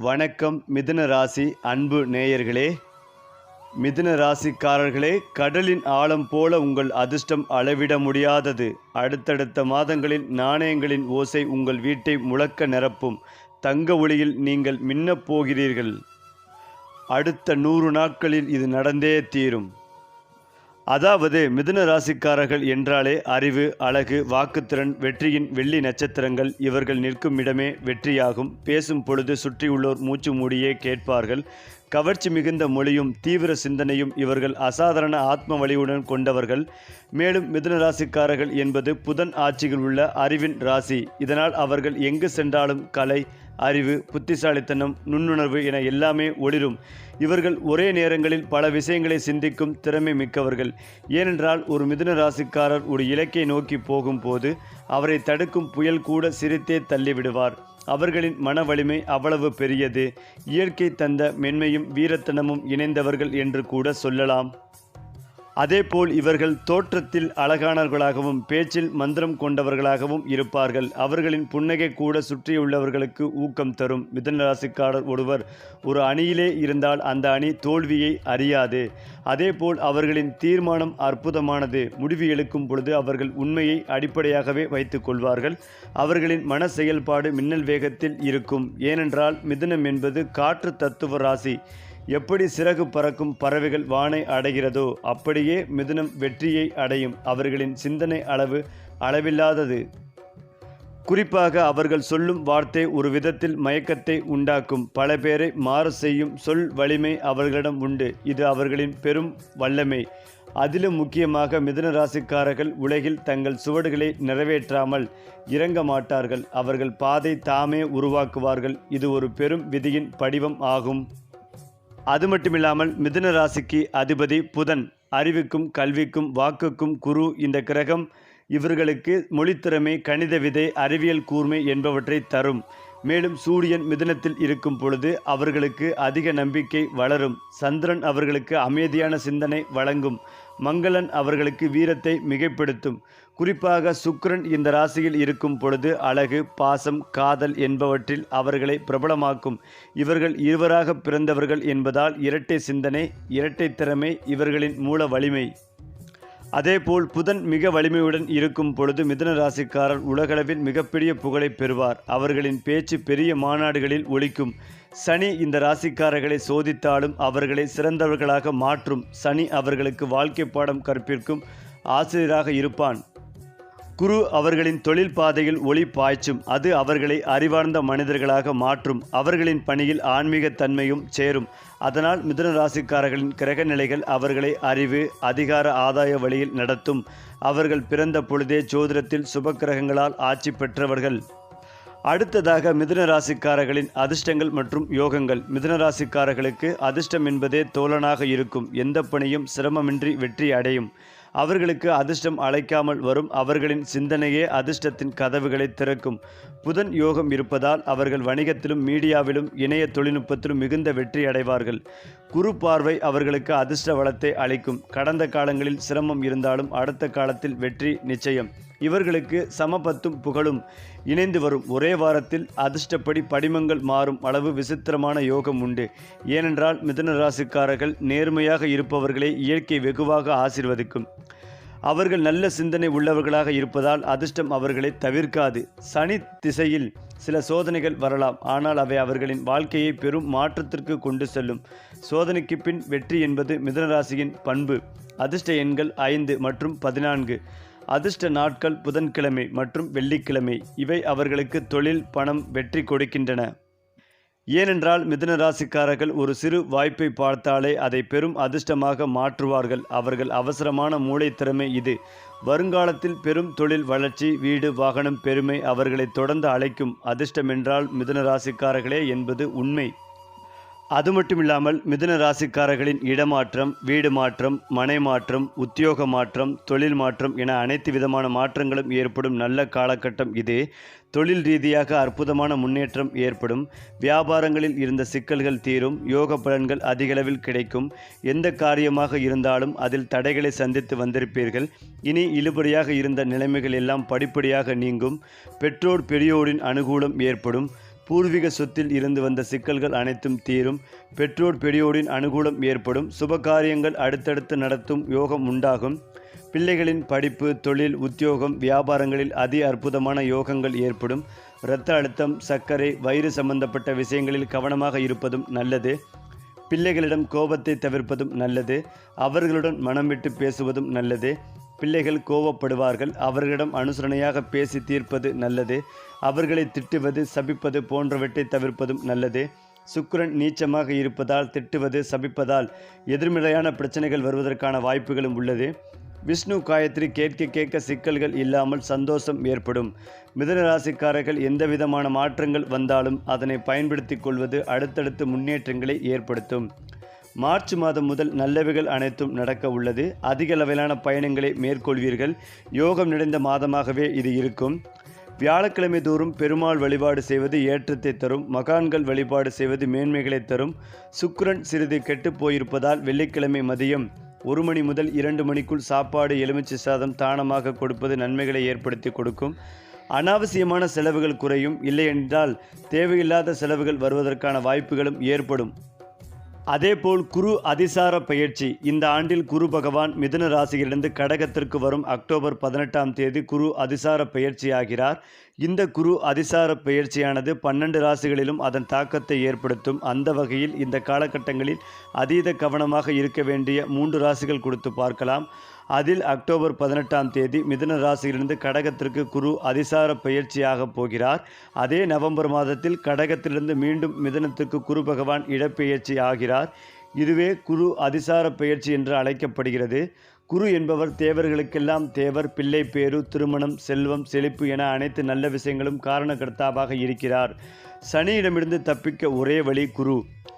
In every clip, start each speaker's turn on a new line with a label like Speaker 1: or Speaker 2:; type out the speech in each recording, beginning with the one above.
Speaker 1: வணக்கம் மிதுன ராசி அன்பு நேயர்களே. மிதுன ராசிக்காரர்களே கடலின் ஆழம் போல உங்கள் அதிர்ஷ்டம் அளவிட முடியாதது. அடுத்தடுத்த மாதங்களில் நாணயங்களின் ஓசை உங்கள் வீட்டை முழக்க நிரப்பும். தங்க ஒளியில் நீங்கள் மின்னப் போகிறீர்கள். அடுத்த நூறு நாட்களில் இது நடந்தே தீரும். அதாவது மிதுன ராசிக்காரர்கள் என்றாலே அறிவு அழகு வாக்குத்திறன் வெற்றியின் வெள்ளி நட்சத்திரங்கள் இவர்கள் நிற்கும் இடமே வெற்றியாகும். பேசும் பொழுது சுற்றியுள்ளோர் மூச்சு மூடியே கேட்பார்கள். கவர்ச்சி மிகுந்த மொழியும் தீவிர சிந்தனையும் இவர்கள் அசாதாரண ஆத்ம வலியுடன் கொண்டவர்கள். மேலும் மிதுன ராசிக்காரர்கள் என்பது புதன் ஆட்சியில் உள்ள அறிவின் ராசி. இதனால் அவர்கள் எங்கு சென்றாலும் கலை அறிவு புத்திசாலித்தனம் நுண்ணுணர்வு என எல்லாமே ஒளிரும். இவர்கள் ஒரே நேரங்களில் பல விஷயங்களை சிந்திக்கும் திறமை மிக்கவர்கள். ஏனென்றால் ஒரு மிதுன ராசிக்காரர் ஒரு இலக்கை நோக்கி போகும்போது அவரை தடுக்கும் புயல் கூட சிரித்தே தள்ளிவிடுவார். அவர்களின் மன வலிமை அவ்வளவு பெரியது. இயற்கை தந்த மென்மையும் வீரத்தனமும் இணைந்தவர்கள் என்று கூட சொல்லலாம். அதேபோல் இவர்கள் தோற்றத்தில் அழகானவர்களாகவும் பேச்சில் மந்திரம் கொண்டவர்களாகவும் இருப்பார்கள். அவர்களின் புன்னகை கூட சுற்றியுள்ளவர்களுக்கு ஊக்கம் தரும். மிதனராசிக்காரர் ஒருவர் ஒரு அணியிலே இருந்தால் அந்த அணி தோல்வியை அறியாது. அதேபோல் அவர்களின் தீர்மானம் அற்புதமானது. முடிவு எடுக்கும் பொழுது அவர்கள் உண்மையை அடிப்படையாகவே வைத்துக் கொள்வார்கள். அவர்களின் மன செயல்பாடு மின்னல் வேகத்தில் இருக்கும். ஏனென்றால் மிதுனம் என்பது காற்று தத்துவ ராசி. எப்படி சிறகு பறக்கும் பறவைகள் வானை அடைகிறதோ அப்படியே மிதுனம் வெற்றியை அடையும் அவர்களின் சிந்தனை அளவு அளவில்லாதது. குறிப்பாக அவர்கள் சொல்லும் வார்த்தை ஒரு விதத்தில் மயக்கத்தை உண்டாக்கும். பல பேரை மாறு செய்யும் சொல் வலிமை அவர்களிடம் உண்டு. இது அவர்களின் பெரும் வல்லமை. அதிலும் முக்கியமாக மிதுன ராசிக்காரர்கள் உலகில் தங்கள் சுவடுகளை நிறைவேற்றாமல் இறங்க மாட்டார்கள். அவர்கள் பாதை தாமே உருவாக்குவார்கள். இது ஒரு பெரும் விதியின் படிவம் ஆகும். அது மட்டுமில்லாமல் மிதுன ராசிக்கு அதிபதி புதன் அறிவுக்கும் கல்விக்கும் வாக்குக்கும் குரு இந்த கிரகம் இவர்களுக்கு மொழித்திறமை கணித விதை அறிவியல் கூர்மை என்பவற்றை தரும். மேலும் சூரியன் மிதுனத்தில் இருக்கும் பொழுது அவர்களுக்கு அதிக நம்பிக்கை வளரும். சந்திரன் அவர்களுக்கு அமைதியான சிந்தனை வழங்கும். மங்களன் அவர்களுக்கு வீரத்தை மிகைப்படுத்தும். குறிப்பாக சுக்ரன் இந்த ராசியில் இருக்கும் பொழுது அழகு பாசம் காதல் என்பவற்றில் அவர்களை பிரபலமாக்கும். இவர்கள் இருவராக பிறந்தவர்கள் என்பதால் இரட்டை சிந்தனை இரட்டை திறமை இவர்களின் மூல வலிமை. அதேபோல் புதன் மிக வலிமையுடன் இருக்கும் பொழுது மிதுன ராசிக்காரர் உலகளவில் மிகப்பெரிய புகழை பெறுவார். அவர்களின் பேச்சு பெரிய மாநாடுகளில் ஒழிக்கும் சனி இந்த ராசிக்காரர்களை சோதித்தாலும் அவர்களை சிறந்தவர்களாக மாற்றும். சனி அவர்களுக்கு வாழ்க்கை பாடம் கற்பிக்கும் ஆசிரியராக இருப்பான். குரு அவர்களின் தொழில் பாதையில் ஒளி பாய்ச்சும். அது அவர்களை அறிவார்ந்த மனிதர்களாக மாற்றும். அவர்களின் பணியில் ஆன்மீக தன்மையும் சேரும். அதனால் மிதுன ராசிக்காரர்களின் கிரக நிலைகள் அவர்களை அறிவு அதிகார ஆதாய வழியில் நடத்தும். அவர்கள் பிறந்த பொழுதே ஜோதிடத்தில் சுப கிரகங்களால் ஆட்சி பெற்றவர்கள். அடுத்ததாக மிதுன ராசிக்காரர்களின் அதிர்ஷ்டங்கள் மற்றும் யோகங்கள். மிதுன ராசிக்காரர்களுக்கு அதிர்ஷ்டம் என்பதே தோழனாக இருக்கும். எந்த பணியும் சிரமமின்றி வெற்றி அடையும். அவர்களுக்கு அதிர்ஷ்டம் அழைக்காமல் வரும் அவர்களின் சிந்தனையே அதிர்ஷ்டத்தின் கதவுகளை திறக்கும். புதன் யோகம் இருப்பதால் அவர்கள் வணிகத்திலும் மீடியாவிலும் இணைய தொழில்நுட்பத்திலும் மிகுந்த வெற்றி அடைவார்கள். குரு பார்வை அவர்களுக்கு அதிர்ஷ்ட வளத்தை அளிக்கும். கடந்த காலங்களில் சிரமம் இருந்தாலும் அடுத்த காலத்தில் வெற்றி நிச்சயம். இவர்களுக்கு சமபத்தும் புகழும். இணைந்து வரும் ஒரே வாரத்தில் அதிர்ஷ்டப்படி படிமங்கள் மாறும் அளவு விசித்திரமான யோகம் உண்டு. ஏனென்றால் மிதன ராசிக்காரர்கள் நேர்மையாக இருப்பவர்களை இயற்கை வெகுவாக ஆசிர்வதிக்கும். அவர்கள் நல்ல சிந்தனை உள்ளவர்களாக இருப்பதால் அதிர்ஷ்டம் அவர்களை தவிர்க்காது. சனி திசையில் சில சோதனைகள் வரலாம். ஆனால் அவை அவர்களின் வாழ்க்கையை பெரும் மாற்றத்திற்கு கொண்டு செல்லும். சோதனைக்கு பின் வெற்றி என்பது மிதனராசியின் பண்பு. அதிர்ஷ்ட எண்கள் ஐந்து மற்றும் பதினான்கு. அதிர்ஷ்ட நாட்கள் புதன்கிழமை மற்றும் வெள்ளிக்கிழமை. இவை அவர்களுக்கு தொழில் பணம் வெற்றி கொடுக்கின்றன. ஏனென்றால் மிதுன ராசிக்காரர்கள் ஒரு சிறு வாய்ப்பை பார்த்தாலே அதை பெரும் அதிர்ஷ்டமாக மாற்றுவார்கள். அவர்கள் அவசரமான மூளைத்திறமை இது. வருங்காலத்தில் பெரும் தொழில் வளர்ச்சி வீடு வாகனம் பெருமை அவர்களை தொடர்ந்து அழைக்கும் அதிர்ஷ்டமென்றால் மிதுன ராசிக்காரர்களே என்பது உண்மை. அது மட்டும் இல்லாமல் மிதுன ராசிக்காரர்களின் இடமாற்றம் வீடு மாற்றம் மனை மாற்றம் உத்தியோக மாற்றம் தொழில் மாற்றம் என அனைத்து விதமான மாற்றங்களும் ஏற்படும் நல்ல காலகட்டம் இது. தொழில் ரீதியாக அற்புதமான முன்னேற்றம் ஏற்படும். வியாபாரங்களில் இருந்த சிக்கல்கள் தீரும். யோக பலன்கள் அதிகளவில் கிடைக்கும். எந்த காரியமாக இருந்தாலும் அதில் தடைகளை சந்தித்து வந்திருப்பீர்கள். இனி இழுபடியாக இருந்த நிலைமைகள் எல்லாம் படிப்படியாக நீங்கும். பெற்றோர் பெரியோரின் அனுகூலம் ஏற்படும். பூர்வீக சொத்தில் இருந்து வந்த சிக்கல்கள் அனைத்தும் தீரும். பெற்றோர் பெரியோரின் அனுகூலம் ஏற்படும். சுபகாரியங்கள் அடுத்தடுத்து நடத்தும் யோகம் உண்டாகும். பிள்ளைகளின் படிப்பு தொழில் உத்தியோகம் வியாபாரங்களில் அதி அற்புதமான யோகங்கள் ஏற்படும். இரத்த அழுத்தம் சர்க்கரை வயிறு சம்பந்தப்பட்ட விஷயங்களில் கவனமாக இருப்பதும் நல்லது. பிள்ளைகளிடம் கோபத்தை தவிர்ப்பதும் நல்லது. அவர்களுடன் மனம் விட்டு பேசுவதும் நல்லது. பிள்ளைகள் கோவப்படுவார்கள். அவர்களிடம் அனுசரணையாக பேசி தீர்ப்பது நல்லது. அவர்களை திட்டுவது சபிப்பது போன்றவற்றை தவிர்ப்பதும் நல்லது. சுக்கிரன் நீச்சமாக இருப்பதால் திட்டுவது சபிப்பதால் எதிர்மறையான பிரச்சனைகள் வருவதற்கான வாய்ப்புகளும் உள்ளது. விஷ்ணு காயத்ரி கேட்க கேட்க சிக்கல்கள் இல்லாமல் சந்தோஷம் ஏற்படும். மிதனராசிக்காரர்கள் ராசிக்காரர்கள் மாற்றங்கள் வந்தாலும் அதனை பயன்படுத்திக் கொள்வது அடுத்தடுத்து முன்னேற்றங்களை ஏற்படுத்தும். மார்ச் மாதம் முதல் நல்லவைகள் அனைத்தும் நடக்க உள்ளது. அதிக அளவிலான பயணங்களை மேற்கொள்வீர்கள். யோகம் நிறைந்த மாதமாகவே இது இருக்கும். வியாழக்கிழமை தோறும் பெருமாள் வழிபாடு செய்வது ஏற்றத்தை தரும். மகான்கள் வழிபாடு செய்வது மேன்மைகளை தரும். சுக்கரன் சிறிது கெட்டுப் போயிருப்பதால் வெள்ளிக்கிழமை மதியம் ஒரு மணி முதல் இரண்டு மணிக்குள் சாப்பாடு எலுமிச்சை சாதம் தானமாக கொடுப்பது நன்மைகளை ஏற்படுத்தி கொடுக்கும். அனாவசியமான செலவுகள் குறையும். இல்லையென்றால் தேவையில்லாத செலவுகள் வருவதற்கான வாய்ப்புகளும் ஏற்படும். அதேபோல் குரு அதிசார பயிற்சி. இந்த ஆண்டில் குரு பகவான் மிதுன ராசியிலிருந்து கடகத்திற்கு வரும் அக்டோபர் பதினெட்டாம் தேதி குரு அதிசார பயிற்சியாகிறார். இந்த குரு அதிசார பயிற்சியானது பன்னெண்டு ராசிகளிலும் அதன் தாக்கத்தை ஏற்படுத்தும். அந்த வகையில் இந்த காலகட்டங்களில் அதீத கவனமாக இருக்க வேண்டிய மூன்று ராசிகள் கொடுத்து பார்க்கலாம். அதில் அக்டோபர் பதினெட்டாம் தேதி மிதுன ராசியிலிருந்து கடகத்திற்கு குரு அதிசார பயிற்சியாக போகிறார். அதே நவம்பர் மாதத்தில் கடகத்திலிருந்து மீண்டும் மிதுனத்திற்கு குரு பகவான் இடப்பெயர்ச்சி ஆகிறார். இதுவே குரு அதிசார பயிற்சி என்று அழைக்கப்படுகிறது. குரு என்பவர் தேவர்களுக்கெல்லாம் தேவர் பிள்ளை பேரு திருமணம் செல்வம் செழிப்பு என அனைத்து நல்ல விஷயங்களும் காரணகர்த்தாவாக இருக்கிறார். சனியிடமிருந்து தப்பிக்க ஒரே வழி குரு.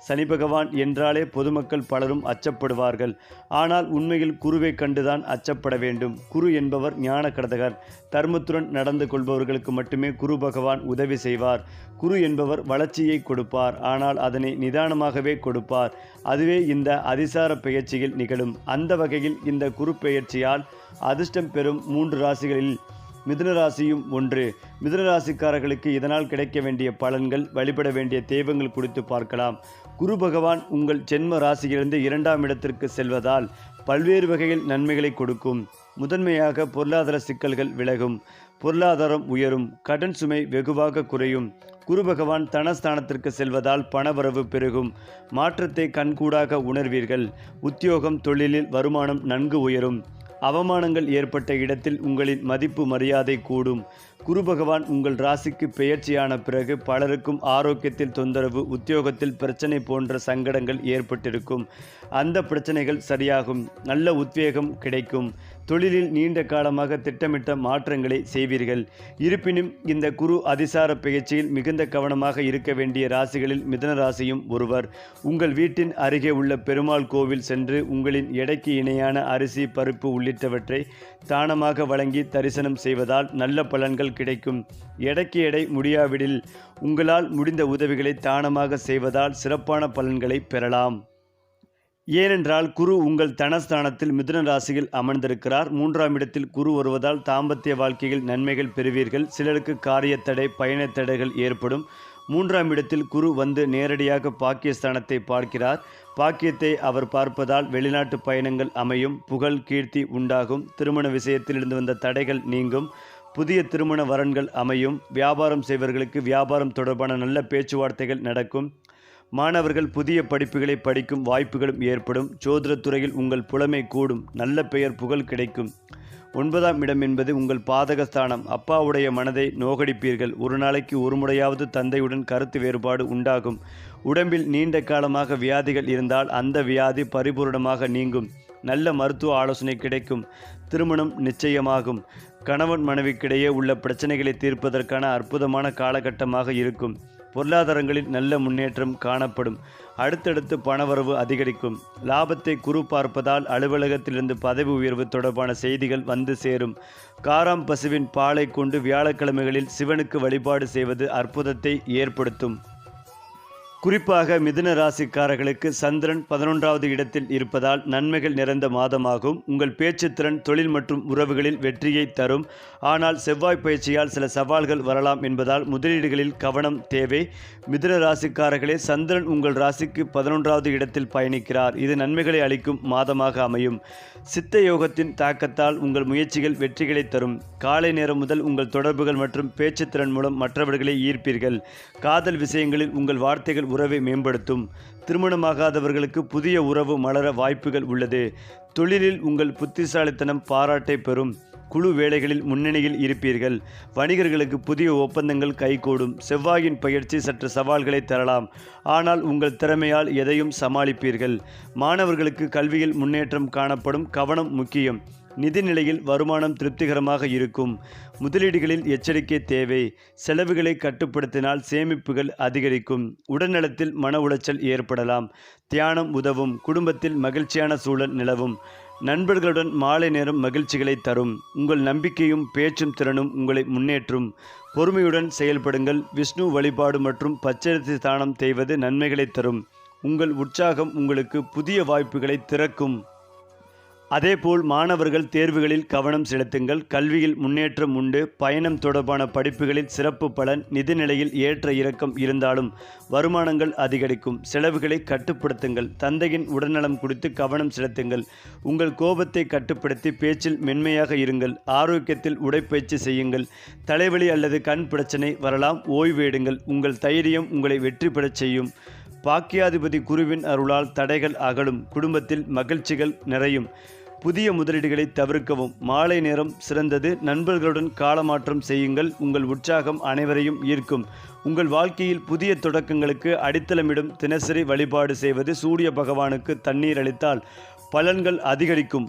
Speaker 1: சனி பகவான் என்றாலே பொதுமக்கள் பலரும் அச்சப்படுவார்கள். ஆனால் உண்மையில் குருவை கண்டுதான் அச்சப்பட வேண்டும். குரு என்பவர் ஞான கடதகர் தர்மத்துடன் நடந்து கொள்பவர்களுக்கு மட்டுமே குரு பகவான் உதவி செய்வார். குரு என்பவர் வளர்ச்சியை கொடுப்பார். ஆனால் அதனை நிதானமாகவே கொடுப்பார். அதுவே இந்த அதிசார பெயர்ச்சியில் நிகழும். அந்த வகையில் இந்த குரு பெயர்ச்சியால் அதிர்ஷ்டம் பெறும் மூன்று ராசிகளில் மிதுனராசியும் ஒன்று. மிதுன ராசிக்காரர்களுக்கு இதனால் கிடைக்க வேண்டிய பலன்கள் வழிபட வேண்டிய தெய்வங்கள் குறித்து பார்க்கலாம். குரு பகவான் உங்கள் ஜென்ம ராசியிலிருந்து இரண்டாம் இடத்திற்கு செல்வதால் பல்வேறு வகையில் நன்மைகளை கொடுக்கும். முதன்மையாக பொருளாதார சிக்கல்கள் விலகும். பொருளாதாரம் உயரும். கடன் சுமை வெகுவாக குறையும். குரு பகவான் தனஸ்தானத்திற்கு செல்வதால் பணவரவு பெருகும். மாற்றத்தை கண்கூடாக உணர்வீர்கள். உத்தியோகம் தொழிலில் வருமானம் நன்கு உயரும். அவமானங்கள் ஏற்பட்ட இடத்தில் உங்களின் மதிப்பு மரியாதை கூடும். குரு பகவான் உங்கள் ராசிக்கு பெயர்ச்சியான பிறகு பலருக்கும் ஆரோக்கியத்தில் தொந்தரவு உத்தியோகத்தில் பிரச்சனை போன்ற சங்கடங்கள் ஏற்பட்டிருக்கும். அந்த பிரச்சனைகள் சரியாகும். நல்ல உத்வேகம் கிடைக்கும். தொழிலில் நீண்ட காலமாக திட்டமிட்ட மாற்றங்களை செய்வீர்கள். இருப்பினும் இந்த குரு அதிசார பயிற்சியில் மிகுந்த கவனமாக இருக்க வேண்டிய ராசிகளில் மிதன ராசியும் ஒருவர். உங்கள் வீட்டின் அருகே உள்ள பெருமாள் கோவில் சென்று உங்களின் எடைக்கு இணையான அரிசி பருப்பு உள்ளிட்டவற்றை தானமாக வழங்கி தரிசனம் செய்வதால் நல்ல பலன்கள் கிடைக்கும். எடைக்கு எடை முடியாவிடில் உங்களால் முடிந்த உதவிகளை தானமாக செய்வதால் சிறப்பான பலன்களை பெறலாம். ஏனென்றால் குரு உங்கள் தனஸ்தானத்தில் மிதுன ராசியில் அமர்ந்திருக்கிறார். மூன்றாம் இடத்தில் குரு வருவதால் தாம்பத்திய வாழ்க்கையில் நன்மைகள் பெறுவீர்கள். சிலருக்கு காரியத்தடை பயணத்தடைகள் ஏற்படும். மூன்றாம் இடத்தில் குரு வந்து நேரடியாக பாக்கியஸ்தானத்தை பார்க்கிறார். பாக்கியத்தை அவர் பார்ப்பதால் வெளிநாட்டு பயணங்கள் அமையும். புகழ் கீர்த்தி உண்டாகும். திருமண விஷயத்தில் இருந்து வந்த தடைகள் நீங்கும். புதிய திருமண வரன்கள் அமையும். வியாபாரம் செய்வர்களுக்கு வியாபாரம் தொடர்பான நல்ல பேச்சுவார்த்தைகள் நடக்கும். மாணவர்கள் புதிய படிப்புகளை படிக்கும் வாய்ப்புகளும் ஏற்படும். ஜோதிடத்துறையில் உங்கள் புலமை கூடும். நல்ல பெயர் புகழ் கிடைக்கும். ஒன்பதாம் இடம் என்பது உங்கள் பாதகஸ்தானம். அப்பாவுடைய மனதை நோகடிப்பீர்கள். ஒரு நாளைக்கு ஒரு முறையாவது தந்தையுடன் கருத்து வேறுபாடு உண்டாகும். உடம்பில் நீண்ட காலமாக வியாதிகள் இருந்தால் அந்த வியாதி பரிபூரணமாக நீங்கும். நல்ல மருத்துவ ஆலோசனை கிடைக்கும். திருமணம் நிச்சயமாகும். கணவன் மனைவிக்கிடையே உள்ள பிரச்சனைகளை தீர்ப்பதற்கான அற்புதமான காலகட்டமாக இருக்கும். பொருளாதாரங்களில் நல்ல முன்னேற்றம் காணப்படும். அடுத்தடுத்து பணவரவு அதிகரிக்கும். லாபத்தை குறு பார்ப்பதால் அலுவலகத்திலிருந்து பதவி உயர்வு தொடர்பான செய்திகள் வந்து சேரும். காராம் பசுவின் பாலை கொண்டு வியாழக்கிழமைகளில் சிவனுக்கு வழிபாடு செய்வது அற்புதத்தை ஏற்படுத்தும். குறிப்பாக மிதுன ராசிக்காரர்களுக்கு சந்திரன் பதினொன்றாவது இடத்தில் இருப்பதால் நன்மைகள் நிறைந்த மாதமாகும். உங்கள் பேச்சுத்திறன் தொழில் மற்றும் உறவுகளில் வெற்றியை தரும். ஆனால் செவ்வாய் பயிற்சியால் சில சவால்கள் வரலாம் என்பதால் முதலீடுகளில் கவனம் தேவை. மிதுன ராசிக்காரர்களே சந்திரன் உங்கள் ராசிக்கு பதினொன்றாவது இடத்தில் பயணிக்கிறார். இது நன்மைகளை அளிக்கும் மாதமாக அமையும். சித்த யோகத்தின் தாக்கத்தால் உங்கள் முயற்சிகள் வெற்றிகளை தரும். காலை நேரம் முதல் உங்கள் தொடர்புகள் மற்றும் பேச்சுத்திறன் மூலம் மற்றவர்களை ஈர்ப்பீர்கள். காதல் விஷயங்களில் உங்கள் வார்த்தைகள் உறவை மேம்படுத்தும். திருமணமாகாதவர்களுக்கு புதிய உறவு மலர வாய்ப்புகள் உள்ளது. தொழிலில் உங்கள் புத்திசாலித்தனம் பாராட்டை பெறும். குழு வேலைகளில் முன்னணியில் இருப்பீர்கள். வணிகர்களுக்கு புதிய ஒப்பந்தங்கள் கைகூடும். செவ்வாயின் பயிற்சி சற்று சவால்களை தரலாம். ஆனால் உங்கள் திறமையால் எதையும் சமாளிப்பீர்கள். மாணவர்களுக்கு கல்வியில் முன்னேற்றம் காணப்படும் கவனம் முக்கியம். நிதிநிலையில் வருமானம் திருப்திகரமாக இருக்கும். முதலீடுகளில் எச்சரிக்கை தேவை. செலவுகளை கட்டுப்படுத்தினால் சேமிப்புகள் அதிகரிக்கும். உடல்நலத்தில் மன உளைச்சல் ஏற்படலாம். தியானம் உதவும். குடும்பத்தில் மகிழ்ச்சியான சூழல் நிலவும். நண்பர்களுடன் மாலை நேரம் மகிழ்ச்சிகளை தரும். உங்கள் நம்பிக்கையும் பேச்சும் திறனும் உங்களை முன்னேற்றும். பொறுமையுடன் செயல்படுங்கள். விஷ்ணு வழிபாடு மற்றும் பச்சரிசி தானம் செய்வது நன்மைகளை தரும். உங்கள் உற்சாகம் உங்களுக்கு புதிய வாய்ப்புகளை திறக்கும். அதேபோல் மாணவர்கள் தேர்வுகளில் கவனம் செலுத்துங்கள். கல்வியில் முன்னேற்றம் உண்டு. பயணம் தொடர்பான படிப்புகளில் சிறப்பு பலன் நிதிநிலையில் ஏற்ற இறக்கம் இருந்தாலும் வருமானங்கள் அதிகரிக்கும். செலவுகளை கட்டுப்படுத்துங்கள். தந்தையின் உடல்நலம் குறித்து கவனம் செலுத்துங்கள். உங்கள் கோபத்தை கட்டுப்படுத்தி பேச்சில் மென்மையாக இருங்கள். ஆரோக்கியத்தில் உடைப்பயிற்சி செய்யுங்கள். தலைவலி அல்லது கண் பிரச்சனை வரலாம். ஓய்வேடுங்கள். உங்கள் தைரியம் உங்களை வெற்றி பெறச் செய்யும். பாக்கியாதிபதி குருவின் அருளால் தடைகள் அகலும். குடும்பத்தில் மகிழ்ச்சிகள் நிறையும். புதிய முதலீடுகளை தவிர்க்கவும். மாலை நேரம் சிறந்தது. நண்பர்களுடன் காலமாற்றம் செய்யுங்கள். உங்கள் உற்சாகம் அனைவரையும் ஈர்க்கும். உங்கள் வாழ்க்கையில் புதிய தொடக்கங்களுக்கு அடித்தளமிடும் தினசரி வழிபாடு செய்வது சூரிய பகவானுக்கு தண்ணீர் அளித்தால் பலன்கள் அதிகரிக்கும்.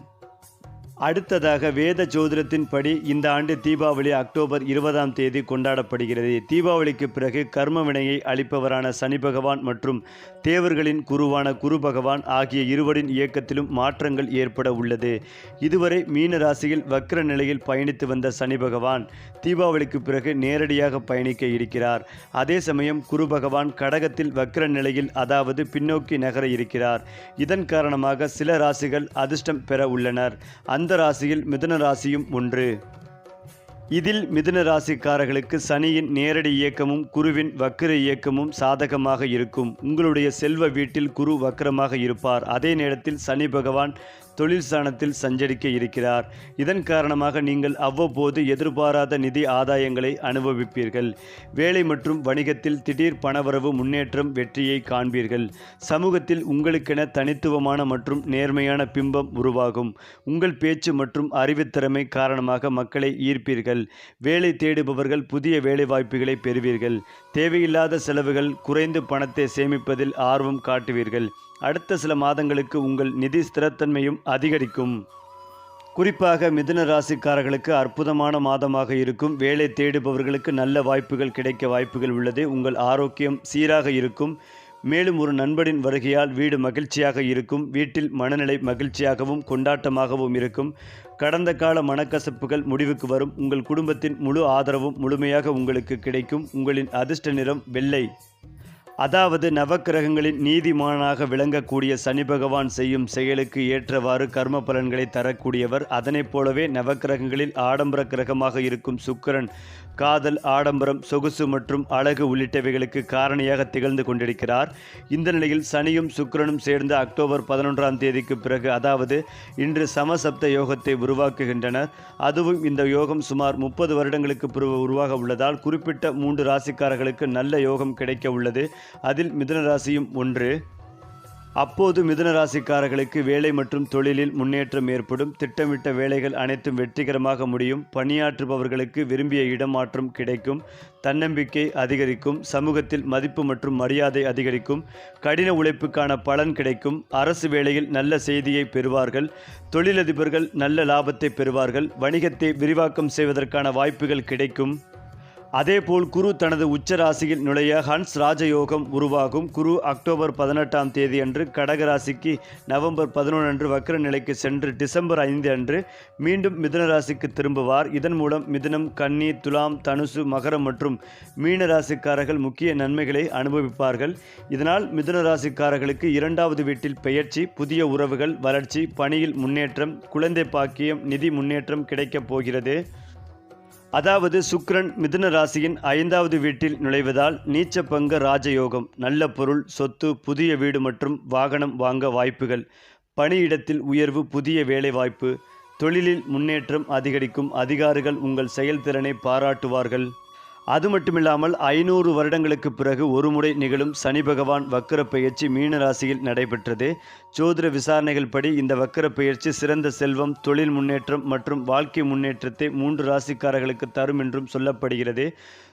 Speaker 1: அடுத்ததாக வேத ஜோதிடத்தின்படி இந்த ஆண்டு தீபாவளி அக்டோபர் இருபதாம் தேதி கொண்டாடப்படுகிறது. தீபாவளிக்கு பிறகு கர்ம வினையை அளிப்பவரான சனி பகவான் மற்றும் தேவர்களின் குருவான குரு பகவான் ஆகிய இருவரின் இயக்கத்திலும் மாற்றங்கள் ஏற்பட உள்ளது. இதுவரை மீன ராசியில் வக்ர நிலையில் பயணித்து வந்த சனி பகவான் தீபாவளிக்கு பிறகு நேரடியாக பயணிக்க இருக்கிறார். அதே சமயம் குரு பகவான் கடகத்தில் வக்ர நிலையில் அதாவது பின்னோக்கி நகர இருக்கிறார். இதன் காரணமாக சில ராசிகள் அதிர்ஷ்டம் பெற உள்ளனர். அந்த ராசியில் மிதுன ராசியும் ஒன்று. இதில் மிதுன ராசிக்காரர்களுக்கு சனியின் நேரடி இயக்கமும் குருவின் வக்கிர இயக்கமும் சாதகமாக இருக்கும். உங்களுடைய செல்வ வீட்டில் குரு வக்கரமாக இருப்பார். அதே நேரத்தில் சனி பகவான் தொழில் ஸ்தானத்தில் சஞ்சரிக்க இருக்கிறார். இதன் காரணமாக நீங்கள் அவ்வப்போது எதிர்பாராத நிதி ஆதாயங்களை அனுபவிப்பீர்கள். வேலை மற்றும் வணிகத்தில் திடீர் பணவரவு முன்னேற்றம் வெற்றியை காண்பீர்கள். சமூகத்தில் உங்களுக்கென தனித்துவமான மற்றும் நேர்மையான பிம்பம் உருவாகும். உங்கள் பேச்சு மற்றும் அறிவுத்திறமை காரணமாக மக்களை ஈர்ப்பீர்கள். வேலை தேடுபவர்கள் புதிய வேலை வாய்ப்புகளை பெறுவீர்கள். தேவையில்லாத செலவுகள் குறைந்து பணத்தை சேமிப்பதில் ஆர்வம் காட்டுவீர்கள். அடுத்த சில மாதங்களுக்கு உங்கள் நிதி ஸ்திரத்தன்மையும் அதிகரிக்கும். குறிப்பாக மிதுன ராசிக்காரர்களுக்கு அற்புதமான மாதமாக இருக்கும். வேலை தேடுபவர்களுக்கு நல்ல வாய்ப்புகள் கிடைக்க வாய்ப்புகள் உள்ளது. உங்கள் ஆரோக்கியம் சீராக இருக்கும். மேலும் ஒரு நண்பனின் வருகையால் வீடு மகிழ்ச்சியாக இருக்கும். வீட்டில் மனநிலை மகிழ்ச்சியாகவும் கொண்டாட்டமாகவும் இருக்கும். கடந்த கால மனக்கசப்புகள் முடிவுக்கு வரும். உங்கள் குடும்பத்தின் முழு ஆதரவும் முழுமையாக உங்களுக்கு கிடைக்கும். உங்களின் அதிர்ஷ்ட நிறம் வெள்ளை. அதாவது நவக்கிரகங்களின் நீதிமானாக விளங்கக்கூடிய சனி பகவான் செய்யும் செயலுக்கு ஏற்றவாறு கர்ம பலன்களை தரக்கூடியவர். அதனைப் போலவே நவக்கிரகங்களில் ஆடம்பர கிரகமாக இருக்கும் சுக்கரன் காதல் ஆடம்பரம் சொகுசு மற்றும் அழகு உள்ளிட்டவைகளுக்கு காரணியாக திகழ்ந்து கொண்டிருக்கிறார். இந்த நிலையில் சனியும் சுக்கிரனும் சேர்ந்து அக்டோபர் பதினொன்றாம் தேதிக்கு பிறகு அதாவது இன்று சமசப்த யோகத்தை உருவாக்குகின்றனர். அதுவும் இந்த யோகம் சுமார் முப்பது வருடங்களுக்கு பிறகு உருவாக உள்ளதால் குறிப்பிட்ட மூன்று ராசிக்காரர்களுக்கு நல்ல யோகம் கிடைக்க உள்ளது. அதில் மிதுன ராசியும் ஒன்று. அப்போது மிதுன ராசிக்காரர்களுக்கு வேலை மற்றும் தொழிலில் முன்னேற்றம் ஏற்படும். திட்டமிட்ட வேலைகள் அனைத்தும் வெற்றிகரமாக முடியும். பணியாற்றுபவர்களுக்கு விரும்பிய இடமாற்றம் கிடைக்கும். தன்னம்பிக்கை அதிகரிக்கும். சமூகத்தில் மதிப்பு மற்றும் மரியாதை அதிகரிக்கும். கடின உழைப்புக்கான பலன் கிடைக்கும். அரசு வேலையில் நல்ல செய்தியை பெறுவார்கள். தொழிலதிபர்கள் நல்ல லாபத்தை பெறுவார்கள். வணிகத்தை விரிவாக்கம் செய்வதற்கான வாய்ப்புகள் கிடைக்கும். அதேபோல் குரு தனது உச்ச ராசியில் நுழைய ஹன்ஸ் ராஜயோகம் உருவாகும். குரு அக்டோபர் பதினெட்டாம் தேதி அன்று கடக ராசிக்கு நவம்பர் பதினொன்று அன்று வக்ர நிலைக்கு சென்று டிசம்பர் ஐந்து அன்று மீண்டும் மிதுன ராசிக்கு திரும்புவார். இதன் மூலம் மிதுனம் கன்னி துலாம் தனுசு மகரம் மற்றும் மீன ராசிக்காரர்கள் முக்கிய நன்மைகளை அனுபவிப்பார்கள். இதனால் மிதுன ராசிக்காரர்களுக்கு இரண்டாவது வீட்டில் பெயர்ச்சி புதிய உறவுகள் வளர்ச்சி பணியில் முன்னேற்றம் குழந்தை பாக்கியம் நிதி முன்னேற்றம் கிடைக்கப் போகிறது. அதாவது சுக்ரன் மிதுன ராசியின் ஐந்தாவது வீட்டில் நுழைவதால் நீச்சபங்க ராஜயோகம் நல்ல பொருள் சொத்து புதிய வீடு மற்றும் வாகனம் வாங்க வாய்ப்புகள். பணியிடத்தில் உயர்வு புதிய வேலைவாய்ப்பு. தொழிலில் முன்னேற்றம் அதிகரிக்கும் அதிகாரிகள் உங்கள் செயல்திறனை பாராட்டுவார்கள். அது மட்டுமில்லாமல் ஐநூறு வருடங்களுக்கு பிறகு ஒருமுறை நிகழும் சனி பகவான் வக்கர பெயர்ச்சி மீன ராசியில் நடைபெற்றது. ஜோதிட விசாரணைகள் படி இந்த வக்கர பெயர்ச்சி சிறந்த செல்வம் தொழில் முன்னேற்றம் மற்றும் வாழ்க்கை முன்னேற்றத்தை மூன்று ராசிக்காரர்களுக்கு தரும் என்றும் சொல்லப்படுகிறது.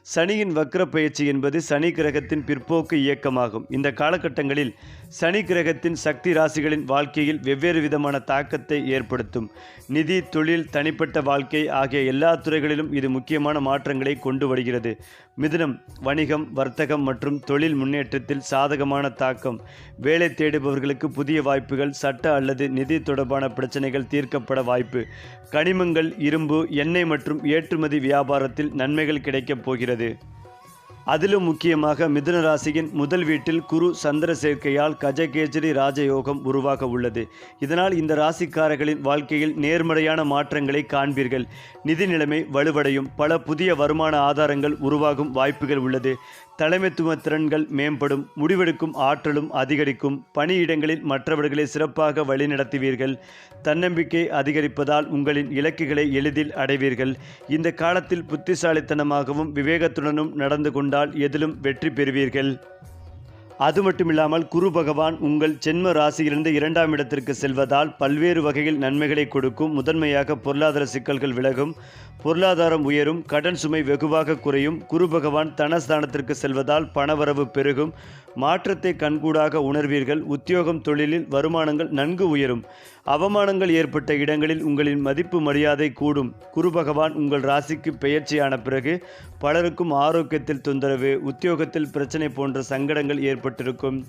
Speaker 1: சனியின் வக்ர பயிற்சி என்பது சனி கிரகத்தின் பிற்போக்கு இயக்கமாகும். இந்த காலகட்டங்களில் சனி கிரகத்தின் சக்தி ராசிகளின் வாழ்க்கையில் வெவ்வேறு விதமான தாக்கத்தை ஏற்படுத்தும். நிதி தொழில் தனிப்பட்ட வாழ்க்கை ஆகிய எல்லா துறைகளிலும் இது முக்கியமான மாற்றங்களை கொண்டு வருகிறது. மிதுனம் வணிகம் வர்த்தகம் மற்றும் தொழில் முன்னேற்றத்தில் சாதகமான தாக்கம். வேலை தேடுபவர்களுக்கு புதிய வாய்ப்புகள் சட்ட அல்லது நிதி தொடர்பான பிரச்சனைகள் தீர்க்கப்பட வாய்ப்பு. கனிமங்கள் இரும்பு எண்ணெய் மற்றும் ஏற்றுமதி வியாபாரத்தில் நன்மைகள் கிடைக்கப் போகிறது. அதிலும் முக்கியமாக மிதுன ராசியின் முதல் வீட்டில் குரு சந்திர சேர்க்கையால் கஜகேஜரி ராஜயோகம் உருவாக உள்ளது. இதனால் இந்த ராசிக்காரர்களின் வாழ்க்கையில் நேர்மறையான மாற்றங்களை காண்பீர்கள். நிதி நிலைமை வலுவடையும். பல புதிய வருமான ஆதாரங்கள் உருவாகும் வாய்ப்புகள் உள்ளது. தலைமைத்துவ திறன்கள் மேம்படும் முடிவெடுக்கும் ஆற்றலும் அதிகரிக்கும் பணியிடங்களில் மற்றவர்களை சிறப்பாக வழிநடத்துவீர்கள். தன்னம்பிக்கை அதிகரிப்பதால் உங்களின் இலக்குகளை எளிதில் அடைவீர்கள். இந்த காலத்தில் புத்திசாலித்தனமாகவும் விவேகத்துடனும் நடந்து கொண்டால் எதிலும் வெற்றி பெறுவீர்கள். அது மட்டுமில்லாமல் குரு பகவான் உங்கள் ஜென்ம ராசியிலிருந்து இரண்டாம் இடத்திற்கு செல்வதால் பல்வேறு வகையில் நன்மைகளை கொடுக்கும். முதன்மையாக பொருளாதார சிக்கல்கள் விலகும். பொருளாதாரம் உயரும். கடன் சுமை வெகுவாக குறையும். குரு பகவான் தனஸ்தானத்திற்கு செல்வதால் பணவரவு பெருகும். மாற்றத்தை கண்கூடாக உணர்வீர்கள். உத்தியோகம் தொழிலில் வருமானங்கள் நன்கு உயரும். அவமானங்கள் ஏற்பட்ட இடங்களில் உங்களின் மதிப்பு மரியாதை கூடும். குரு பகவான் உங்கள் ராசிக்கு பெயர்ச்சியான பிறகு பலருக்கும் ஆரோக்கியத்தில் தொந்தரவு உத்தியோகத்தில் பிரச்சனை போன்ற சங்கடங்கள் ஏற்பட்டிருக்கும்.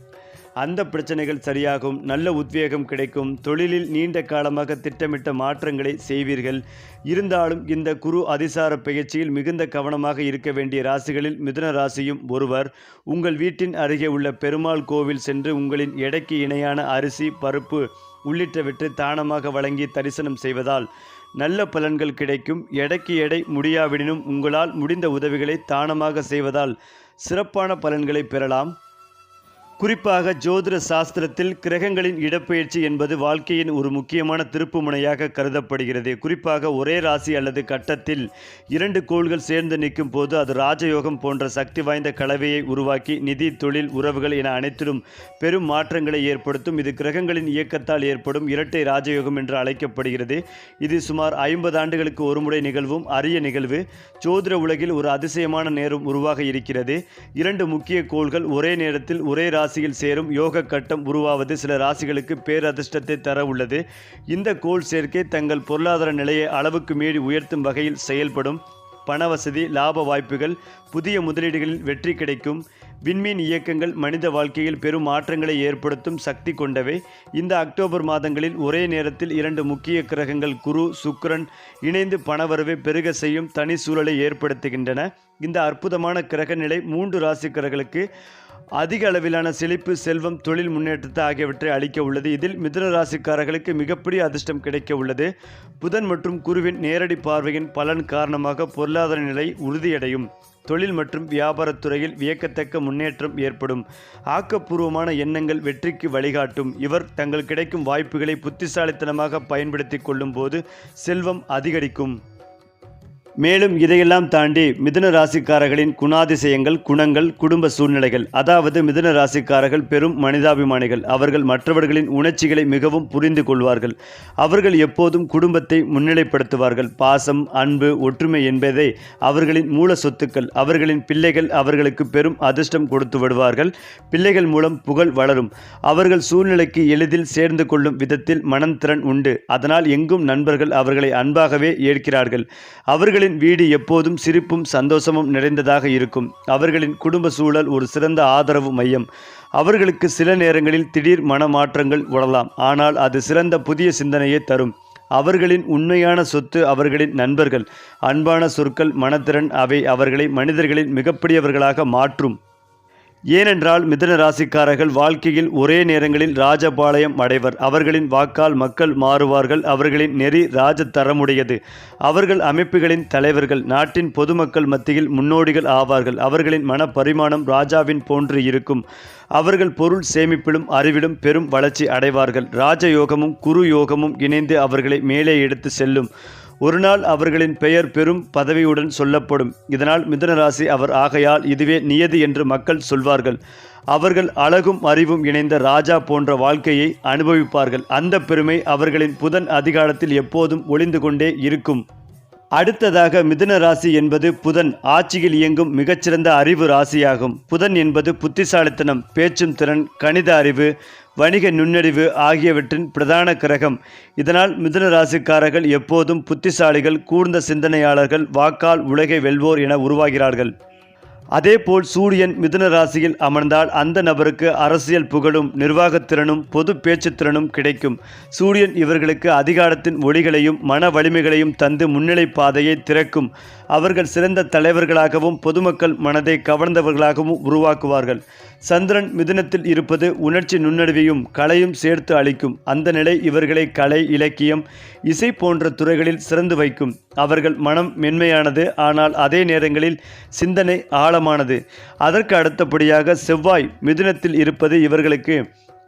Speaker 1: அந்த பிரச்சனைகள் சரியாகும் நல்ல உத்வேகம் கிடைக்கும். தொழிலில் நீண்ட காலமாக திட்டமிட்ட மாற்றங்களை செய்வீர்கள். இருந்தாலும் இந்த குரு அதிசார பயிற்சியில் மிகுந்த கவனமாக இருக்க வேண்டிய ராசிகளில் மிதுன ராசியும் ஒருவர். உங்கள் வீட்டின் அருகே உள்ள பெருமாள் கோவில் சென்று உங்களின் எடைக்கு இணையான அரிசி பருப்பு உள்ளிட்டவற்றை தானமாக வழங்கி தரிசனம் செய்வதால் நல்ல பலன்கள் கிடைக்கும். எடைக்கு எடை முடியாவிடனும் உங்களால் முடிந்த உதவிகளை தானமாக செய்வதால் சிறப்பான பலன்களை பெறலாம். குறிப்பாக ஜோதிட சாஸ்திரத்தில் கிரகங்களின் இடப்பெயர்ச்சி என்பது வாழ்க்கையின் ஒரு முக்கியமான திருப்பு முனையாக கருதப்படுகிறது. குறிப்பாக ஒரே ராசி அல்லது கட்டத்தில் இரண்டு கோள்கள் சேர்ந்து நிற்கும் போது அது ராஜயோகம் போன்ற சக்தி வாய்ந்த கலவையை உருவாக்கி நிதி தொழில் உறவுகள் என அனைத்திலும் பெரும் மாற்றங்களை ஏற்படுத்தும். இது கிரகங்களின் இயக்கத்தால் ஏற்படும் இரட்டை ராஜயோகம் என்று அழைக்கப்படுகிறது. இது சுமார் ஐம்பது ஆண்டுகளுக்கு ஒருமுறை நிகழ்வும் அரிய நிகழ்வு. ஜோதிட உலகில் ஒரு அதிசயமான நேரம் உருவாக இருக்கிறது. இரண்டு முக்கிய கோள்கள் ஒரே நேரத்தில் ஒரே ராசி ராசியில் சேரும் யோக கட்டம் உருவாவது சில ராசிகளுக்கு பேரதிர்ஷ்டத்தை தர உள்ளது. இந்த கோள் சேர்க்கை தங்கள் பொருளாதார நிலையை அளவுக்கு மீறி உயர்த்தும் வகையில் செயல்படும். பண வசதி லாப வாய்ப்புகள் புதிய முதலீடுகளில் வெற்றி கிடைக்கும். விண்மீன் இயக்கங்கள் மனித வாழ்க்கையில் பெரும் மாற்றங்களை ஏற்படுத்தும் சக்தி கொண்டவை. இந்த அக்டோபர் மாதங்களில் ஒரே நேரத்தில் இரண்டு முக்கிய கிரகங்கள் குரு சுக்ரன் இணைந்து பணவரவை பெருக செய்யும் தனி சூழலை ஏற்படுத்துகின்றன. இந்த அற்புதமான கிரக நிலை மூன்று ராசிக்காரர்களுக்கு அதிக அளவிலான செழிப்பு செல்வம் தொழில் முன்னேற்றத்தை ஆகியவற்றை அளிக்க உள்ளது. இதில் மிதுன ராசிக்காரர்களுக்கு மிகப்பெரிய அதிர்ஷ்டம் கிடைக்க உள்ளது. புதன் மற்றும் குருவின் நேரடி பார்வையின் பலன் காரணமாக பொருளாதார நிலை உறுதியடையும். தொழில் மற்றும் வியாபாரத்துறையில் வியக்கத்தக்க முன்னேற்றம் ஏற்படும். ஆக்கப்பூர்வமான எண்ணங்கள் வெற்றிக்கு வழிகாட்டும். இவர் தங்கள் கிடைக்கும் வாய்ப்புகளை புத்திசாலித்தனமாக பயன்படுத்தி கொள்ளும்போது செல்வம் அதிகரிக்கும். மேலும் இதையெல்லாம் தாண்டி மிதுன ராசிக்காரர்களின் குணாதிசயங்கள் குணங்கள் குடும்ப சூழ்நிலைகள் அதாவது மிதுன ராசிக்காரர்கள் பெரும் மனிதாபிமானிகள். அவர்கள் மற்றவர்களின் உணர்ச்சிகளை மிகவும் புரிந்து கொள்வார்கள். அவர்கள் எப்போதும் குடும்பத்தை முன்னிலைப்படுத்துவார்கள். பாசம் அன்பு ஒற்றுமை என்பதே அவர்களின் மூல சொத்துக்கள். அவர்களின் பிள்ளைகள் அவர்களுக்கு பெரும் அதிர்ஷ்டம் கொடுத்து விடுவார்கள். பிள்ளைகள் மூலம் புகழ் வளரும். அவர்கள் சூழ்நிலைக்கு எளிதில் சேர்ந்து கொள்ளும் விதத்தில் மனந்திறன் உண்டு. அதனால் எங்கும் நண்பர்கள் அவர்களை அன்பாகவே ஏற்கிறார்கள். அவர்கள் அவர்களின் வீடு எப்போதும் சிரிப்பும் சந்தோஷமும் நிறைந்ததாக இருக்கும். அவர்களின் குடும்ப சூழல் ஒரு சிறந்த ஆதரவு மையம். அவர்களுக்கு சில நேரங்களில் திடீர் மனமாற்றங்கள் உடலாம் ஆனால் அது சிறந்த புதிய சிந்தனையை தரும். அவர்களின் உண்மையான சொத்து அவர்களின் நண்பர்கள். அன்பான சொற்கள் மனத்திறன் அவை அவர்களை மனிதர்களின் மிகப்பெரியவர்களாக மாற்றும். ஏனென்றால் மிதுன ராசிக்காரர்கள் வாழ்க்கையில் ஒரே நேரங்களில் ராஜபாளையம் அடைவர். அவர்களின் வாக்கால் மக்கள் மாறுவார்கள். அவர்களின் நெறி ராஜ தரமுடையது. அவர்கள் அமைப்புகளின் தலைவர்கள். நாட்டின் பொதுமக்கள் மத்தியில் முன்னோடிகள் ஆவார்கள். அவர்களின் மன பரிமாணம் ராஜாவின் போன்று இருக்கும். அவர்கள் பொருள் சேமிப்பிலும் அறிவிலும் பெரும் வளர்ச்சி அடைவார்கள். ராஜயோகமும் குரு யோகமும் இணைந்து அவர்களை மேலே எடுத்து செல்லும். ஒரு நாள் அவர்களின் பெயர் பெரும் பதவியுடன் சொல்லப்படும். இதனால் மிதுனராசி அவர் ஆகையால் இதுவே நியதி என்று மக்கள் சொல்வார்கள். அவர்கள் அழகும் அறிவும் இணைந்த ராஜா போன்ற வாழ்க்கையை அனுபவிப்பார்கள். அந்த பெருமை அவர்களின் புதன் அதிகாரத்தில் எப்போதும் ஒளிந்து கொண்டே இருக்கும். அடுத்ததாக மிதுன ராசி என்பது புதன் ஆட்சியில் இயங்கும் மிகச்சிறந்த அறிவு ராசியாகும். புதன் என்பது புத்திசாலித்தனம் பேச்சும் திறன் கணித அறிவு வணிக நுண்ணறிவு ஆகியவற்றின் பிரதான கிரகம். இதனால் மிதுன ராசிக்காரர்கள் எப்போதும் புத்திசாலிகள் கூர்ந்த சிந்தனையாளர்கள் வாக்கால் உலகை வெல்வோர் என உருவாகிறார்கள். அதேபோல் சூரியன் மிதுன ராசியில் அமர்ந்தால் அந்த நபருக்கு அரசியல் புகழும் நிர்வாகத்திறனும் பொது பேச்சுத்திறனும் கிடைக்கும். சூரியன் இவர்களுக்கு அதிகாரத்தின் ஒளிகளையும் மன வலிமைகளையும் தந்து முன்னிலை பாதையை திறக்கும். அவர்கள் சிறந்த தலைவர்களாகவும் பொதுமக்கள் மனதை கவர்ந்தவர்களாகவும் உருவாக்குவார்கள். சந்திரன் மிதுனத்தில் இருப்பது உணர்ச்சி நுண்ணறிவையும் கலையும் சேர்த்து அளிக்கும். அந்த நிலை இவர்களை கலை இலக்கியம் இசை போன்ற துறைகளில் சிறந்து வைக்கும். அவர்கள் மனம் மென்மையானது ஆனால் அதே நேரங்களில் சிந்தனை ஆழம் காலமானது. அதற்கு அடுத்தபடியாக செவ்வாய் மிதுனத்தில் இருப்பது இவர்களுக்கு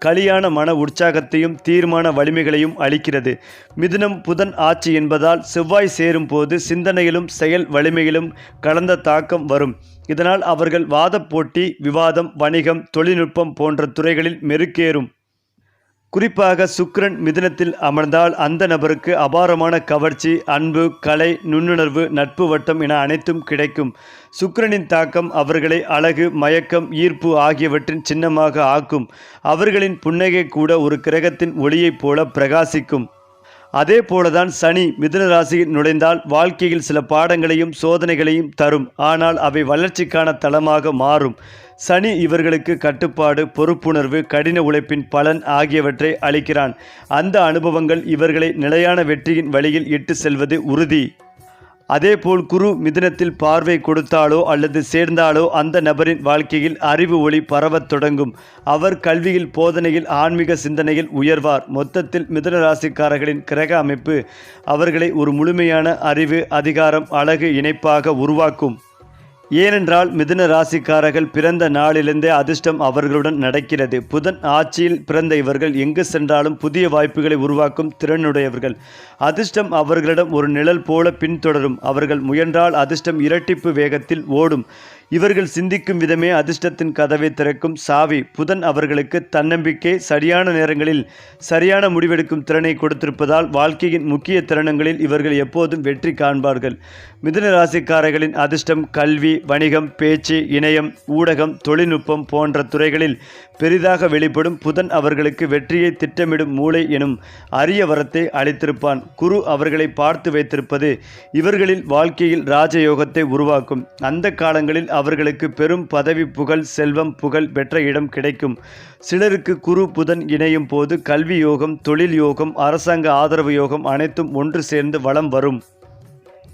Speaker 1: கலியான மன உற்சாகத்தையும் தீர்மான வலிமைகளையும் அளிக்கிறது. மிதுனம் புதன் ஆட்சி என்பதால் செவ்வாய் சேரும் போது சிந்தனையிலும் செயல் வலிமையிலும் கலந்த தாக்கம் வரும். இதனால் அவர்கள் வாதப் போட்டி விவாதம் வணிகம் தொழில்நுட்பம் போன்ற துறைகளில் மெருக்கேறும் குறிப்பாக சுக்ரன் மிதுனத்தில் அமர்ந்தால் அந்த நபருக்கு அபாரமான கவர்ச்சி அன்பு கலை நுண்ணுணர்வு நட்பு வட்டம் என அனைத்தும் கிடைக்கும். சுக்ரனின் தாக்கம் அவர்களை அழகு மயக்கம் ஈர்ப்பு ஆகியவற்றின் சின்னமாக ஆக்கும். அவர்களின் புன்னகை கூட ஒரு கிரகத்தின் ஒளியைப் போல பிரகாசிக்கும். அதே போலதான் சனி மிதுன ராசியில் நுழைந்தால் வாழ்க்கையில் சில பாடங்களையும் சோதனைகளையும் தரும். ஆனால் அவை வளர்ச்சிக்கான தளமாக மாறும். சனி இவர்களுக்கு கட்டுப்பாடு பொறுப்புணர்வு கடின உழைப்பின் பலன் ஆகியவற்றை அளிக்கிறான். அந்த அனுபவங்கள் இவர்களை நிலையான வெற்றியின் வழியில் இட்டு செல்வது உறுதி. அதேபோல் குரு மிதுனத்தில் பார்வை கொடுத்தாலோ அல்லது சேர்ந்தாலோ அந்த நபரின் வாழ்க்கையில் அறிவு ஒளி பரவத் தொடங்கும். அவர் கல்வியில் போதனையில் ஆன்மீக சிந்தனையில் உயர்வார். மொத்தத்தில் மிதுன ராசிக்காரர்களின் கிரக அமைப்பு அவர்களை ஒரு முழுமையான அறிவு அதிகாரம் அழகு இணைப்பாக உருவாக்கும். ஏனென்றால் மிதுன ராசிக்காரர்கள் பிறந்த நாளிலிருந்தே அதிர்ஷ்டம் அவர்களுடன் நடக்கிறது. புதன் ஆட்சியில் பிறந்த இவர்கள் எங்கு சென்றாலும் புதிய வாய்ப்புகளை உருவாக்கும் திறனுடையவர்கள். அதிர்ஷ்டம் அவர்களிடம் ஒரு நிழல் போல பின்தொடரும். அவர்கள் முயன்றால் அதிர்ஷ்டம் இரட்டிப்பு வேகத்தில் ஓடும். இவர்கள் சிந்திக்கும் விதமே அதிர்ஷ்டத்தின் கதவை திறக்கும் சாவி. புதன் அவர்களுக்கு தன்னம்பிக்கை சரியான நேரங்களில் சரியான முடிவெடுக்கும் திறனை கொடுத்திருப்பதால் வாழ்க்கையின் முக்கிய தருணங்களில் இவர்கள் எப்போதும் வெற்றி காண்பார்கள். மிதுன ராசிக்காரர்களின் அதிர்ஷ்டம் கல்வி வணிகம் பேச்சு இணையம் ஊடகம் தொழில்நுட்பம் போன்ற துறைகளில் பெரிதாக வெளிப்படும் புதன் அவர்களுக்கு வெற்றியை திட்டமிடும் மூளை எனும் அரிய வரத்தை அளித்திருப்பான். குரு அவர்களை பார்த்து வைத்திருப்பது இவர்களில் வாழ்க்கையில் ராஜயோகத்தை உருவாக்கும். அந்த காலங்களில் அவர்களுக்கு பெரும் பதவி புகழ் செல்வம் புகழ் பெற்ற இடம் கிடைக்கும். சிலருக்கு குரு புதன் இணையும் போது கல்வி யோகம் தொழில் யோகம் அரசாங்க ஆதரவு யோகம் அனைத்தும் ஒன்று சேர்ந்து வளம் வரும்.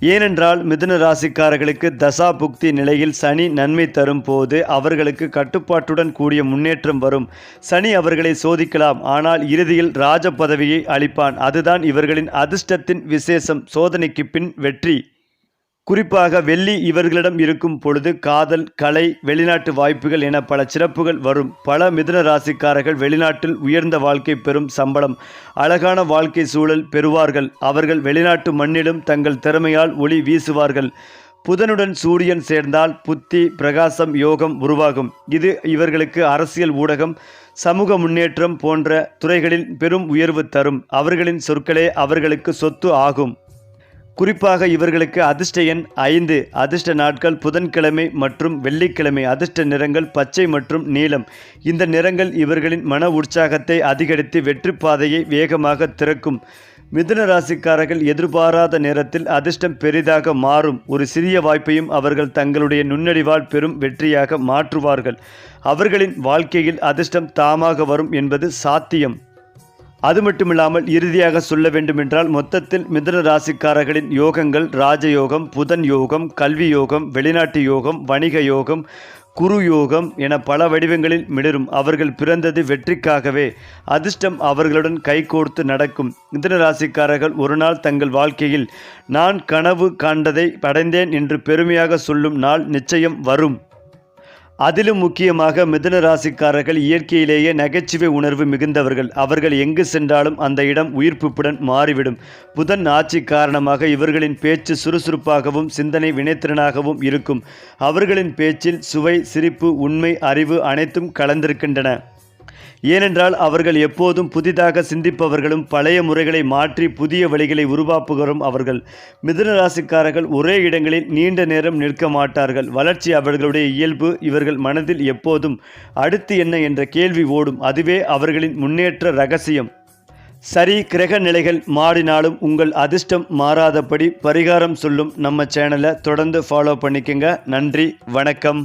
Speaker 1: ஏனென்றால் மிதுன ராசிக்காரர்களுக்கு தசா புக்தி நிலையில் சனி நன்மை தரும் போது அவர்களுக்கு கட்டுப்பாட்டுடன் கூடிய முன்னேற்றம் வரும். சனி அவர்களை சோதிக்கலாம். ஆனால் இறுதியில் ராஜ பதவியை அளிப்பான். அதுதான் இவர்களின் அதிர்ஷ்டத்தின் விசேஷம். சோதனைக்கு பின் வெற்றி. குறிப்பாக வெள்ளி இவர்களிடம் இருக்கும் பொழுது காதல் கலை வெளிநாட்டு வாய்ப்புகள் என பல சிறப்புகள் வரும். பல மிதுன ராசிக்காரர்கள் வெளிநாட்டில் உயர்ந்த வாழ்க்கை பெறும் சம்பளம் அழகான வாழ்க்கை சூழல் பெறுவார்கள். அவர்கள் வெளிநாட்டு மண்ணிலும் தங்கள் திறமையால் ஒளி வீசுவார்கள். புதனுடன் சூரியன் சேர்ந்தால் புத்தி பிரகாசம் யோகம் உருவாகும். இது இவர்களுக்கு அரசியல் ஊடகம் சமூக முன்னேற்றம் போன்ற துறைகளில் பெரும் உயர்வு தரும். அவர்களின் சொற்களே அவர்களுக்கு சொத்து ஆகும். குறிப்பாக இவர்களுக்கு அதிர்ஷ்ட எண் ஐந்து. அதிர்ஷ்ட நாட்கள் புதன்கிழமை மற்றும் வெள்ளிக்கிழமை. அதிர்ஷ்ட நிறங்கள் பச்சை மற்றும் நீலம். இந்த நிறங்கள் இவர்களின் மன உற்சாகத்தை அதிகரித்து வெற்றி பாதையை வேகமாக திறக்கும். மிதுன ராசிக்காரர்கள் எதிர்பாராத நேரத்தில் அதிர்ஷ்டம் பெரிதாக மாறும். ஒரு சிறிய வாய்ப்பையும் அவர்கள் தங்களுடைய நுண்ணறிவால் பெரும் வெற்றியாக மாற்றுவார்கள். அவர்களின் வாழ்க்கையில் அதிர்ஷ்டம் தாமாக வரும் என்பது சாத்தியம். அது மட்டுமில்லாமல் இறுதியாக சொல்ல வேண்டுமென்றால் மொத்தத்தில் மிதன ராசிக்காரர்களின் யோகங்கள் ராஜயோகம் புதன் யோகம் கல்வி யோகம் வெளிநாட்டு யோகம் வணிக யோகம் குரு யோகம் என பல வடிவங்களில் மிளரும். அவர்கள் பிறந்தது வெற்றிக்காகவே அதிர்ஷ்டம் அவர்களுடன் கைகோர்த்து நடக்கும். மிதன ராசிக்காரர்கள் ஒரு நாள் தங்கள் வாழ்க்கையில் நான் கனவு காண்டதை அடைந்தேன் என்று பெருமையாக சொல்லும் நாள் நிச்சயம் வரும். அதிலும் முக்கியமாக மிதுன ராசிக்காரர்கள் இயற்கையிலேயே நகைச்சுவை உணர்வு மிகுந்தவர்கள். அவர்கள் எங்கு சென்றாலும் அந்த இடம் உயிர்ப்புப்புடன் மாறிவிடும். புதன் ஆட்சி காரணமாக இவர்களின் பேச்சு சுறுசுறுப்பாகவும் சிந்தனை வினைத்திறனாகவும் இருக்கும். அவர்களின் பேச்சில் சுவை சிரிப்பு உண்மை அறிவு அனைத்தும் கலந்திருக்கின்றன. ஏனென்றால் அவர்கள் எப்போதும் புதிதாக சிந்திப்பவர்களும் பழைய முறைகளை மாற்றி புதிய வழிகளை உருவாக்குகிறோம் அவர்கள். மிதுன ராசிக்காரர்கள் ஒரே இடங்களில் நீண்ட நேரம் நிற்க மாட்டார்கள். வளர்ச்சி அவர்களுடைய இயல்பு இவர்கள் மனதில் எப்போதும் அடுத்து என்ன என்ற கேள்வி ஓடும். அதுவே அவர்களின் முன்னேற்ற ரகசியம். சரி கிரக நிலைகள் மாறினாலும் உங்கள் அதிர்ஷ்டம் மாறாதபடி பரிகாரம் சொல்லும் நம்ம சேனலை தொடர்ந்து ஃபாலோ பண்ணிக்கங்க. நன்றி வணக்கம்.